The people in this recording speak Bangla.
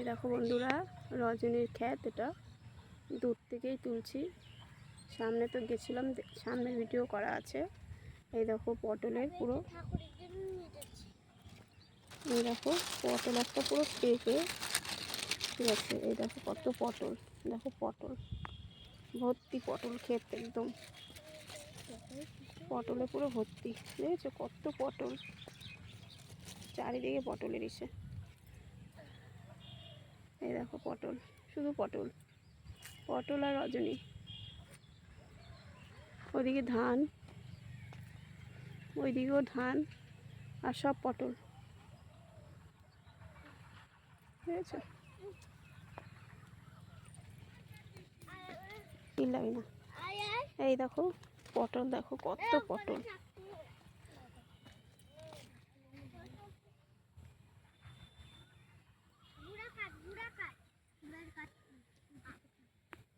এই দেখো বন্ধুরা, রজনীর ক্ষেত এটা। দূর থেকেই তুলছি। সামনে তো গেছিলাম সামনে ভিডিও করা আছে। এই দেখো পটলের পুরো। এই দেখো পটল একটা পুরো পেকে ঠিক আছে, এই দেখো কত পটল। দেখো পটল। ভর্তি পটল ক্ষেত একদম। পটলে পুরো ভর্তি। দেখেছ কত পটল? চারিদিকে পটলের ইসে এই দেখো পটল, শুধু পটল। পটল আর রজনী। ওদিকে ধান, ওইদিকেও ধান আর সব পটল। আয় আয় এই দেখো, পটল দেখো, কত পটল।